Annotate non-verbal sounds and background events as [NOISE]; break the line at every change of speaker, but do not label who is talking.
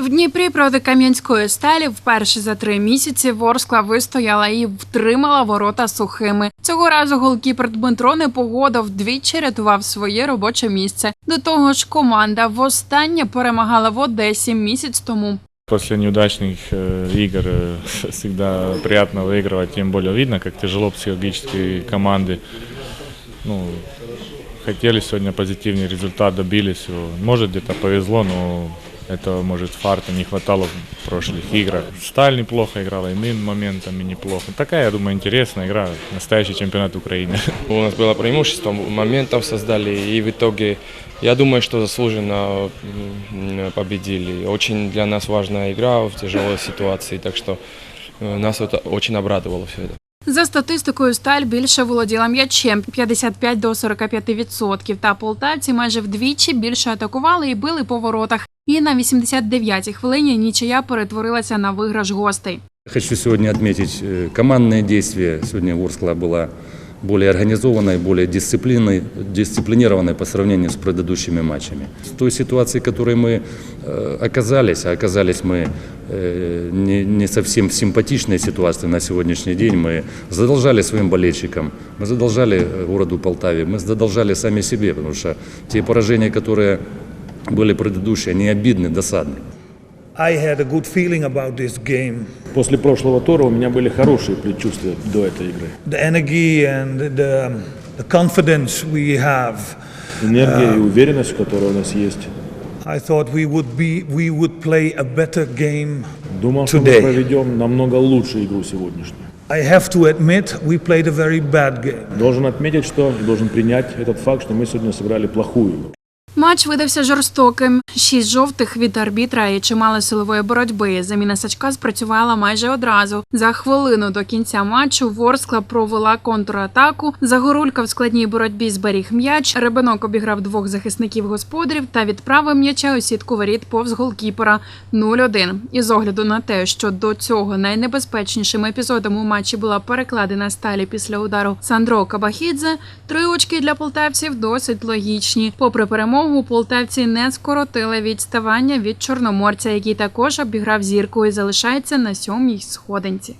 В Дніпрі проти Кам'янської сталі вперше за три місяці Ворскла вистояла і втримала ворота сухими. Цього разу голкіпер Дмитро Непогодов двічі рятував своє робоче місце. До того ж, команда востаннє перемагала в Одесі місяць тому.
После неудачных э, игр э, всегда приятно выигрывать, тем более видно, как тяжело психологически команды. Ну, хотели сегодня позитивный результат, добились его. Может где-то повезло, но этого, может, фарта не хватало в прошлых играх. Сталь неплохо играла, иными моментами неплохо. Такая, я думаю, интересная игра, настоящий чемпионат Украины. [LAUGHS]
У нас было преимущество, моментов создали, и в итоге, я думаю, что заслуженно м, победили. Очень для нас важная игра в тяжелой ситуации, так что э, нас это очень обрадовало все это.
За статистикою, сталь більше володіла м'ячем 55 до 45 відсотків. Та полтавці майже вдвічі більше атакували і били по воротах. І на 89-й хвилині нічия перетворилася на виграш гостей.
Хочу сегодня отметить э, командные действия. Сегодня Ворскла была более организованной, более дисциплинной, дисциплинированной по сравнению с предыдущими матчами. В той ситуации, в которой мы э, оказались, а оказались мы э, не, не совсем в симпатичной ситуации на сегодняшний день, мы задолжали своим болельщикам, мы задолжали э, городу Полтаве, мы задолжали сами себе, потому что те поражения, которые были предыдущие, они обидны, досадны.
I had a good feeling about this game.
После прошлого тура у меня были хорошие предчувствия до этой игры.
The energy and the, the confidence we have.
Энергия и уверенность, которая у нас есть.
I thought we would be we would play a better game.
Думал, что мы
Today.
проведем намного лучше игру сегодняшнюю.
I have to admit we played a very bad game.
Должен отметить, что должен принять этот факт, что мы сегодня сыграли плохую игру.
Матч видався жорстоким. Шість жовтих від арбітра і чимало силової боротьби. Заміна Сачка спрацювала майже одразу. За хвилину до кінця матчу Ворскла провела контратаку. Загорулька в складній боротьбі зберіг м'яч. Ребенок обіграв двох захисників господарів та відправив м'яча у сітку воріт повз голкіпера 0-1. І з огляду на те, що до цього найнебезпечнішим епізодом у матчі була перекладена сталі після удару Сандро Кабахідзе, три очки для полтавців досить логічні. Попри перемогу, полтавці не скоротили відставання від чорноморця, який також обіграв зірку і залишається на сьомій сходинці.